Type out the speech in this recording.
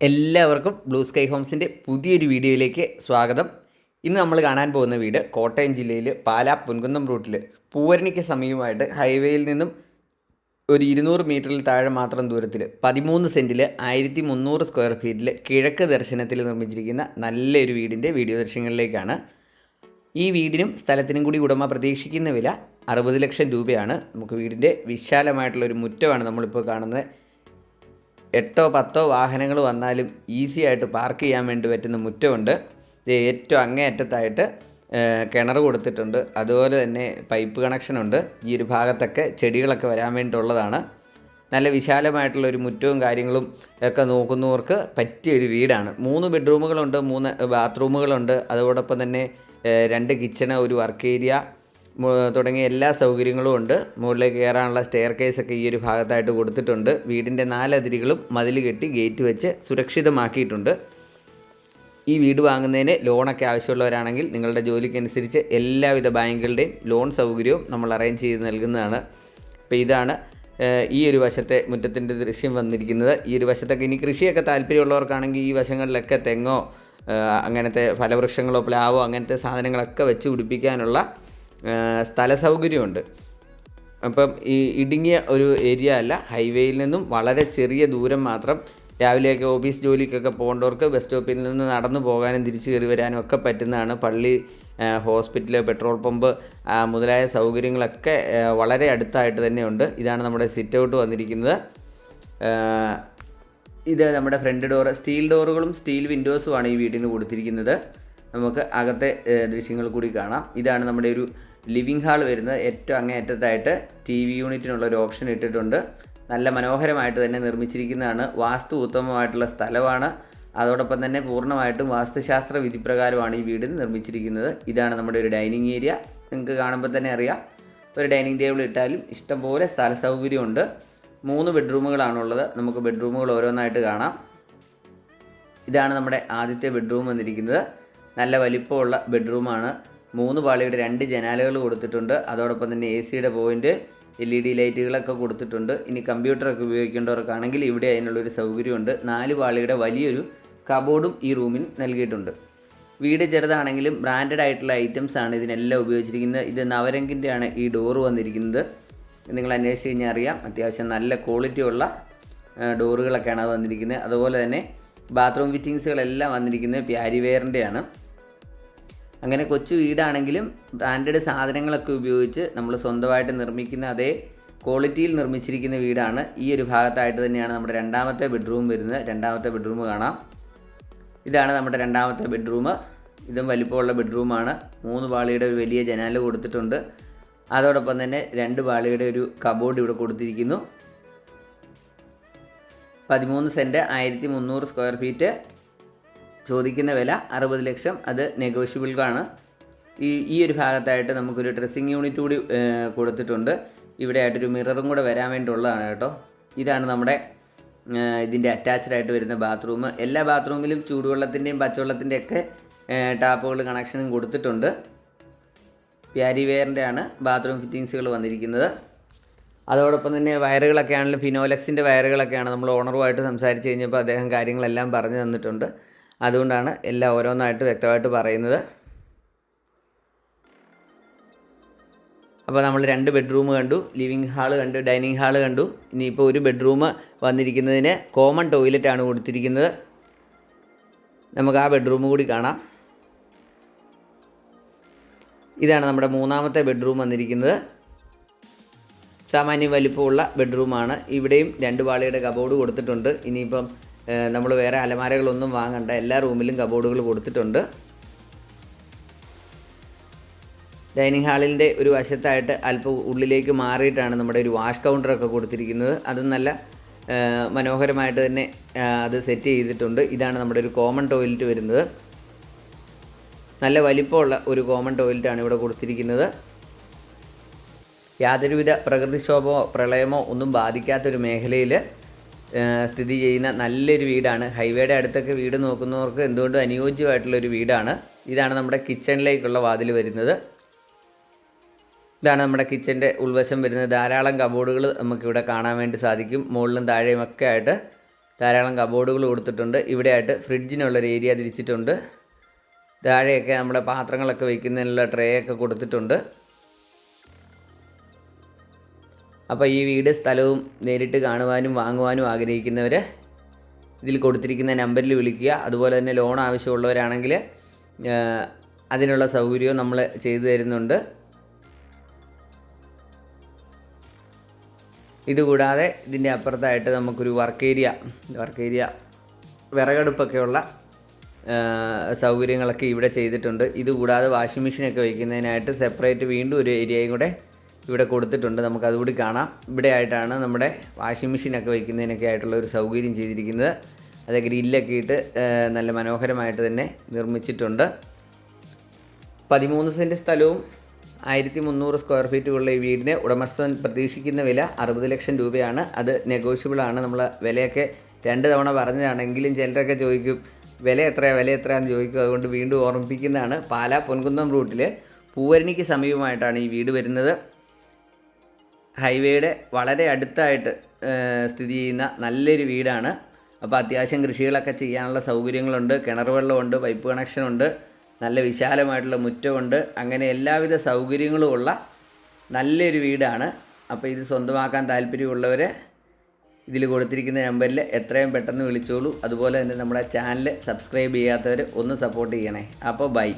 എല്ലാവർക്കും blue sky ഹോംസിന്റെ പുതിയൊരു വീഡിയോയിലേക്ക് സ്വാഗതം. ഇന്ന് നമ്മൾ കാണാൻ പോകുന്ന വീട് കോട്ടയം ജില്ലയിൽ പാലാ പുൻകുന്നം റൂട്ടിൽ പൂവരണിക്ക് സമീപമായിട്ട് ഹൈവേയിൽ നിന്നും ഒരു ഇരുന്നൂറ് മീറ്ററിൽ താഴെ മാത്രം ദൂരത്തിൽ പതിമൂന്ന് സെന്റിൽ ആയിരത്തി മുന്നൂറ് സ്ക്വയർ ഫീറ്റിൽ കിഴക്ക് ദർശനത്തിൽ നിർമ്മിച്ചിരിക്കുന്ന നല്ലൊരു വീടിന്റെ വീഡിയോ ദൃശ്യങ്ങളിലേക്കാണ്. ഈ വീടിനും സ്ഥലത്തിനും കൂടി ഉടമ പ്രതീക്ഷിക്കുന്ന വില അറുപത് ലക്ഷം രൂപയാണ്. നമുക്ക് വീടിന്റെ വിശാലമായിട്ടുള്ളൊരു മുറ്റമാണ് നമ്മളിപ്പോൾ കാണുന്നത്. എട്ടോ പത്തോ വാഹനങ്ങൾ വന്നാലും ഈസി ആയിട്ട് പാർക്ക് ചെയ്യാൻ വേണ്ടി പറ്റുന്ന മുറ്റമുണ്ട്. ഏറ്റവും അങ്ങേയറ്റത്തായിട്ട് കിണർ കൊടുത്തിട്ടുണ്ട്. അതുപോലെ തന്നെ പൈപ്പ് കണക്ഷനുണ്ട് ഈ ഒരു ഭാഗത്തൊക്കെ ചെടികളൊക്കെ വരാൻ വേണ്ടിയിട്ടുള്ളതാണ്. നല്ല വിശാലമായിട്ടുള്ള ഒരു മുറ്റവും കാര്യങ്ങളും ഒക്കെ നോക്കുന്നവർക്ക് പറ്റിയ ഒരു വീടാണ്. മൂന്ന് ബെഡ്റൂമുകളുണ്ട് മൂന്ന് ബാത്റൂമുകളുണ്ട് അതോടൊപ്പം തന്നെ രണ്ട് കിച്ചണ് ഒരു വർക്ക് ഏരിയ തുടങ്ങിയ എല്ലാ സൗകര്യങ്ങളും ഉണ്ട്. മുകളിലേക്ക് കയറാനുള്ള സ്റ്റെയർ കേസൊക്കെ ഈ ഒരു ഭാഗത്തായിട്ട് കൊടുത്തിട്ടുണ്ട്. വീടിന്റെ നാലതിരുകളും മതിൽ കെട്ടി ഗേറ്റ് വെച്ച് സുരക്ഷിതമാക്കിയിട്ടുണ്ട്. ഈ വീട് വാങ്ങുന്നതിന് ലോണൊക്കെ ആവശ്യമുള്ളവരാണെങ്കിൽ നിങ്ങളുടെ ജോലിക്കനുസരിച്ച് എല്ലാവിധ ബാങ്കുകളുടെയും ലോൺ സൗകര്യവും നമ്മൾ അറേഞ്ച് ചെയ്ത് നൽകുന്നതാണ്. അപ്പോൾ ഇതാണ് ഈ ഒരു വശത്തെ മുറ്റത്തിന്റെ ദൃശ്യം വന്നിരിക്കുന്നത്. ഈ ഒരു വശത്തൊക്കെ ഇനി കൃഷിയൊക്കെ താല്പര്യമുള്ളവർക്കാണെങ്കിൽ ഈ വശങ്ങളിലൊക്കെ തെങ്ങോ അങ്ങനത്തെ ഫലവൃക്ഷങ്ങളോ പ്ലാവോ അങ്ങനത്തെ സാധനങ്ങളൊക്കെ വെച്ച് പിടിപ്പിക്കാനുള്ള സ്ഥല സൗകര്യമുണ്ട് അപ്പം ഈ ഇടുങ്ങിയ ഒരു ഏരിയ അല്ല ഹൈവേയിൽ നിന്നും വളരെ ചെറിയ ദൂരം മാത്രം രാവിലെയൊക്കെ ഓഫീസ് ജോലിക്കൊക്കെ പോകേണ്ടവർക്ക് ബസ് സ്റ്റോപ്പിൽ നിന്ന് നടന്നു പോകാനും തിരിച്ചു കയറി വരാനും ഒക്കെ പറ്റുന്നതാണ്. പള്ളി ഹോസ്പിറ്റൽ പെട്രോൾ പമ്പ് മുതലായ സൗകര്യങ്ങളൊക്കെ വളരെ അടുത്തായിട്ട് തന്നെയുണ്ട്. ഇതാണ് നമ്മുടെ സിറ്റ് ഔട്ട് വന്നിരിക്കുന്നത്. ഇത് നമ്മുടെ ഫ്രണ്ട് ഡോറ് സ്റ്റീൽ ഡോറുകളും സ്റ്റീൽ വിൻഡോസുമാണ് ഈ വീടിന് കൊടുത്തിരിക്കുന്നത്. നമുക്ക് അകത്തെ ദൃശ്യങ്ങൾ കൂടി കാണാം. ഇതാണ് നമ്മുടെ ഒരു ലിവിംഗ് ഹാൾ വരുന്നത്. ഏറ്റവും അങ്ങേയറ്റത്തായിട്ട് ടി വി യൂണിറ്റിനുള്ള ഒരു ഓപ്ഷൻ ഇട്ടിട്ടുണ്ട്. നല്ല മനോഹരമായിട്ട് തന്നെ നിർമ്മിച്ചിരിക്കുന്നതാണ്. വാസ്തു ഉത്തമമായിട്ടുള്ള സ്ഥലമാണ്. അതോടൊപ്പം തന്നെ പൂർണമായിട്ടും വാസ്തുശാസ്ത്ര വിധിപ്രകാരമാണ് ഈ വീട് നിർമ്മിച്ചിരിക്കുന്നത്. ഇതാണ് നമ്മുടെ ഒരു ഡൈനിങ് ഏരിയ. നിങ്ങൾക്ക് കാണുമ്പോൾ തന്നെ അറിയാം. ഒരു ഡൈനിങ് ടേബിൾ ഇട്ടാലും ഇഷ്ടംപോലെ സ്ഥല സൗകര്യമുണ്ട് മൂന്ന് ബെഡ്റൂമുകളാണുള്ളത്. നമുക്ക് ബെഡ്റൂമുകൾ ഓരോന്നായിട്ട് കാണാം. ഇതാണ് നമ്മുടെ ആദ്യത്തെ ബെഡ്റൂം വന്നിരിക്കുന്നത്. നല്ല വലിപ്പമുള്ള ബെഡ്റൂമാണ്. മൂന്ന് പാളിയുടെ രണ്ട് ജനാലകൾ കൊടുത്തിട്ടുണ്ട്. അതോടൊപ്പം തന്നെ എ സിയുടെ പോയിന്റ് എൽ ഇ ഡി ലൈറ്റുകളൊക്കെ കൊടുത്തിട്ടുണ്ട്. ഇനി കമ്പ്യൂട്ടറൊക്കെ ഉപയോഗിക്കേണ്ടവർക്കാണെങ്കിൽ ഇവിടെ അതിനുള്ളൊരു സൗകര്യമുണ്ട്. നാല് പാളിയുടെ വലിയൊരു കബോർഡും ഈ റൂമിൽ നൽകിയിട്ടുണ്ട്. വീട് ചെറുതാണെങ്കിലും ബ്രാൻഡഡ് ആയിട്ടുള്ള ഐറ്റംസ് ആണ് ഇതിനെല്ലാം ഉപയോഗിച്ചിരിക്കുന്നത്. ഇത് നവരങ്കിന്റെയാണ് ഈ ഡോറ് വന്നിരിക്കുന്നത്. നിങ്ങൾ അന്വേഷിച്ച് കഴിഞ്ഞാൽ അറിയാം അത്യാവശ്യം നല്ല ക്വാളിറ്റിയുള്ള ഡോറുകളൊക്കെയാണ് വന്നിരിക്കുന്നത്. അതുപോലെ തന്നെ ബാത്റൂം ഫിറ്റിങ്സുകളെല്ലാം വന്നിരിക്കുന്നത് പ്യാരിവെയറിന്റെയാണ്. അങ്ങനെ കൊച്ചു വീടാണെങ്കിലും ബ്രാൻഡഡ് സാധനങ്ങളൊക്കെ ഉപയോഗിച്ച് നമ്മൾ സ്വന്തമായിട്ട് നിർമ്മിക്കുന്ന അതേ ക്വാളിറ്റിയിൽ നിർമ്മിച്ചിരിക്കുന്ന വീടാണ് ഈ ഒരു ഭാഗത്തായിട്ട് തന്നെയാണ് നമ്മുടെ രണ്ടാമത്തെ ബെഡ്റൂം വരുന്നത്. രണ്ടാമത്തെ ബെഡ്റൂം കാണാം. ഇതാണ് നമ്മുടെ രണ്ടാമത്തെ ബെഡ്റൂം ഇതും വലിപ്പമുള്ള ബെഡ്റൂമാണ് മൂന്ന് പാളിയുടെ ഒരു വലിയ ജനാല കൊടുത്തിട്ടുണ്ട്. അതോടൊപ്പം തന്നെ രണ്ട് പാളിയുടെ ഒരു കബോർഡ് ഇവിടെ കൊടുത്തിരിക്കുന്നു. പതിമൂന്ന് സെന്റ് ആയിരത്തി മുന്നൂറ് സ്ക്വയർ ഫീറ്റ് ചോദിക്കുന്ന വില അറുപത് ലക്ഷം. അത് നെഗോഷ്യബിൾക്കാണ് ഈ ഈ ഒരു ഭാഗത്തായിട്ട് നമുക്കൊരു ഡ്രസ്സിങ് യൂണിറ്റ് കൂടി കൊടുത്തിട്ടുണ്ട്. ഇവിടെ ആയിട്ടൊരു മിററും കൂടെ വരാൻ വേണ്ടിയുള്ളതാണ് കേട്ടോ. ഇതാണ് നമ്മുടെ ഇതിന്റെ അറ്റാച്ച്ഡ് ആയിട്ട് വരുന്ന ബാത്റൂം എല്ലാ ബാത്റൂമിലും ചൂടുവെള്ളത്തിന്റെയും പച്ചവെള്ളത്തിന്റെ ഒക്കെ ടാപ്പുകൾ കണക്ഷനും കൊടുത്തിട്ടുണ്ട്. പ്യാരി വെയറിന്റെ ആണ് ബാത്റൂം ഫിറ്റിങ്സുകൾ വന്നിരിക്കുന്നത്. അതോടൊപ്പം തന്നെ വയറുകളൊക്കെ ആണെങ്കിലും ഫിനോലക്സിന്റെ വയറുകളൊക്കെയാണ് നമ്മൾ ഓണറുമായിട്ട് സംസാരിച്ച് കഴിഞ്ഞപ്പോൾ അദ്ദേഹം കാര്യങ്ങളെല്ലാം പറഞ്ഞു തന്നിട്ടുണ്ട്. അതുകൊണ്ടാണ് എല്ലാം ഓരോന്നായിട്ട് വ്യക്തമായിട്ട് പറയുന്നത്. അപ്പോൾ നമ്മൾ രണ്ട് ബെഡ്റൂം കണ്ടു ലിവിങ് ഹാൾ കണ്ടു ഡൈനിങ് ഹാൾ കണ്ടു. ഇനിയിപ്പോൾ ഒരു ബെഡ്റൂം വന്നിരിക്കുന്നതിന് കോമൺ ടോയ്ലറ്റ് ആണ് കൊടുത്തിരിക്കുന്നത്. നമുക്ക് ആ ബെഡ്റൂം കൂടി കാണാം. ഇതാണ് നമ്മുടെ മൂന്നാമത്തെ ബെഡ്റൂം വന്നിരിക്കുന്നത്. സാമാന്യം വലിപ്പമുള്ള ബെഡ്റൂമാണ്. ഇവിടെയും രണ്ട് പാളിയുടെ കബോർഡ് കൊടുത്തിട്ടുണ്ട്. ഇനിയിപ്പം നമ്മൾ വേറെ അലമാരകളൊന്നും വാങ്ങണ്ട. എല്ലാ റൂമിലും കബോർഡുകൾ കൊടുത്തിട്ടുണ്ട്. ഡൈനിങ് ഹാളിന്റെ ഒരു വശത്തായിട്ട് അല്പം ഉള്ളിലേക്ക് മാറിയിട്ടാണ് നമ്മുടെ ഒരു വാഷ് കൗണ്ടറൊക്കെ കൊടുത്തിരിക്കുന്നത്. അത് നല്ല മനോഹരമായിട്ട് തന്നെ അത് സെറ്റ് ചെയ്തിട്ടുണ്ട്. ഇതാണ് നമ്മുടെ ഒരു കോമൺ ടോയ്ലറ്റ് വരുന്നത്. നല്ല വലിപ്പമുള്ള ഒരു കോമൺ ടോയ്ലറ്റാണ് ഇവിടെ കൊടുത്തിരിക്കുന്നത്. യാതൊരുവിധ പ്രകൃതിക്ഷോഭമോ പ്രളയമോ ഒന്നും ബാധിക്കാത്തൊരു മേഖലയിൽ സ്ഥിതി ചെയ്യുന്ന നല്ലൊരു വീടാണ്. ഹൈവേയുടെ അടുത്തൊക്കെ വീട് നോക്കുന്നവർക്ക് എന്തുകൊണ്ടും അനുയോജ്യമായിട്ടുള്ളൊരു വീടാണ്. ഇതാണ് നമ്മുടെ കിച്ചണിലേക്കുള്ള വാതിൽ വരുന്നത്. ഇതാണ് നമ്മുടെ കിച്ചന്റെ ഉൾവശം വരുന്നത്. ധാരാളം കബോർഡുകൾ നമുക്കിവിടെ കാണാൻ വേണ്ടി സാധിക്കും. മുകളിലും താഴെയും ഒക്കെ ആയിട്ട് ധാരാളം കബോർഡുകൾ കൊടുത്തിട്ടുണ്ട്. ഇവിടെയായിട്ട് ഫ്രിഡ്ജിനുള്ളൊരു ഏരിയ തിരിച്ചിട്ടുണ്ട്. താഴെയൊക്കെ നമ്മുടെ പാത്രങ്ങളൊക്കെ വയ്ക്കുന്നതിനുള്ള ട്രേ ഒക്കെ കൊടുത്തിട്ടുണ്ട്. അപ്പോൾ ഈ വീട് സ്ഥലവും നേരിട്ട് കാണുവാനും വാങ്ങുവാനും ആഗ്രഹിക്കുന്നവർ ഇതിൽ കൊടുത്തിരിക്കുന്ന നമ്പറിൽ വിളിക്കുക. അതുപോലെ തന്നെ ലോൺ ആവശ്യമുള്ളവരാണെങ്കിൽ അതിനുള്ള സൗകര്യവും നമ്മൾ ചെയ്തു തരുന്നുണ്ട്. ഇതുകൂടാതെ ഇതിന്റെ അപ്പുറത്തായിട്ട് നമുക്കൊരു വർക്ക് ഏരിയ വർക്ക് ഏരിയ വിറകടുപ്പൊക്കെയുള്ള സൗകര്യങ്ങളൊക്കെ ഇവിടെ ചെയ്തിട്ടുണ്ട്. ഇതുകൂടാതെ വാഷിംഗ് മെഷീനൊക്കെ വയ്ക്കുന്നതിനായിട്ട് സെപ്പറേറ്റ് വീണ്ടും ഒരു ഏരിയയും കൂടെ ഇവിടെ കൊടുത്തിട്ടുണ്ട്. നമുക്ക് അതുകൂടി കാണാം. ഇവിടെ ആയിട്ടാണ് നമ്മുടെ വാഷിംഗ് മെഷീനൊക്കെ വയ്ക്കുന്നതിനൊക്കെ ആയിട്ടുള്ള ഒരു സൗകര്യം ചെയ്തിരിക്കുന്നത്. അത് ഗ്രില്ലൊക്കെ ഇട്ട് നല്ല മനോഹരമായിട്ട് തന്നെ നിർമ്മിച്ചിട്ടുണ്ട്. പതിമൂന്ന് സെന്റ് സ്ഥലവും ആയിരത്തി മുന്നൂറ് സ്ക്വയർ ഫീറ്റുള്ള ഈ വീടിന് ഉടമസ്ഥൻ പ്രതീക്ഷിക്കുന്ന വില അറുപത് ലക്ഷം രൂപയാണ്. അത് നെഗോഷ്യബിളാണ് നമ്മൾ വിലയൊക്കെ രണ്ട് തവണ പറഞ്ഞതാണെങ്കിലും ചിലരൊക്കെ ചോദിക്കും വില എത്രയാണ് വില എത്രയാണെന്ന് ചോദിക്കും. അതുകൊണ്ട് വീണ്ടും ഓർമ്മിപ്പിക്കുന്നതാണ്. പാലാ പൊൻകുന്നം റൂട്ടിൽ പൂവരണിക്ക് സമീപമായിട്ടാണ് ഈ വീട് വരുന്നത്. ഹൈവേയുടെ വളരെ അടുത്തായിട്ട് സ്ഥിതി ചെയ്യുന്ന നല്ലൊരു വീടാണ്. അപ്പോൾ അത്യാവശ്യം കൃഷികളൊക്കെ ചെയ്യാനുള്ള സൗകര്യങ്ങളുണ്ട്. കിണർ വെള്ളമുണ്ട് പൈപ്പ് കണക്ഷനുണ്ട് നല്ല വിശാലമായിട്ടുള്ള മുറ്റമുണ്ട്. അങ്ങനെ എല്ലാവിധ സൗകര്യങ്ങളും ഉള്ള നല്ലൊരു വീടാണ്. അപ്പോൾ ഇത് സ്വന്തമാക്കാൻ താല്പര്യമുള്ളവർ ഇതിൽ കൊടുത്തിരിക്കുന്ന നമ്പറിൽ എത്രയും പെട്ടെന്ന് വിളിച്ചോളൂ. അതുപോലെ തന്നെ നമ്മുടെ ചാനൽ സബ്സ്ക്രൈബ് ചെയ്യാത്തവർ ഒന്ന് സപ്പോർട്ട് ചെയ്യണേ. അപ്പോൾ ബൈ.